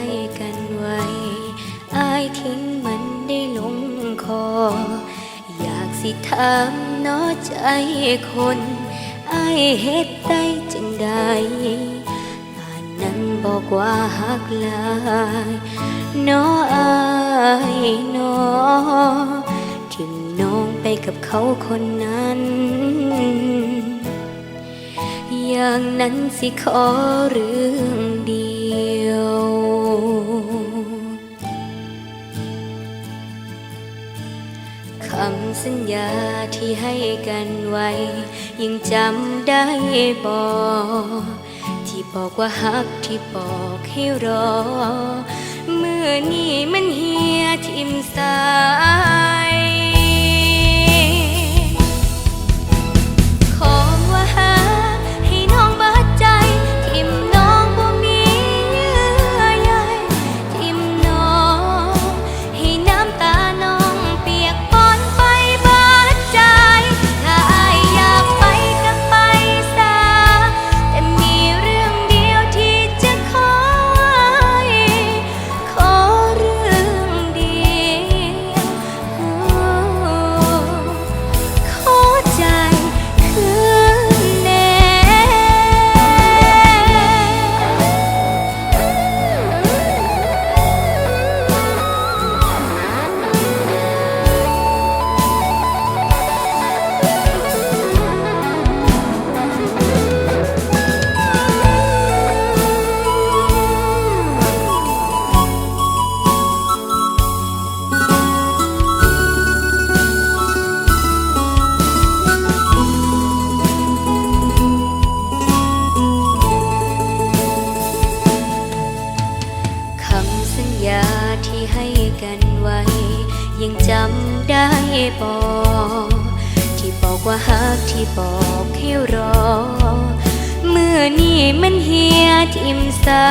ให้กันไว้อายทิ้งมันได้ลงคอ อยากสิถามน้อใจคนอายเฮ็ดได้จังใดตอนนั้นบอกว่าหักลายน้ออายน้อทิมน้องไปกับเขาคนนั้นอย่างนั้นสิขอเรื่อง สัญญาที่ให้กันไว้ ยังจำได้บอกที่บอกว่าฮักที่บอกให้รอ เมื่อนี้มันเฮียทิมสา จำได้บอกที่บอกว่าฮักที่บอกให้รอ เมื่อนี้มันเฮียทิมสา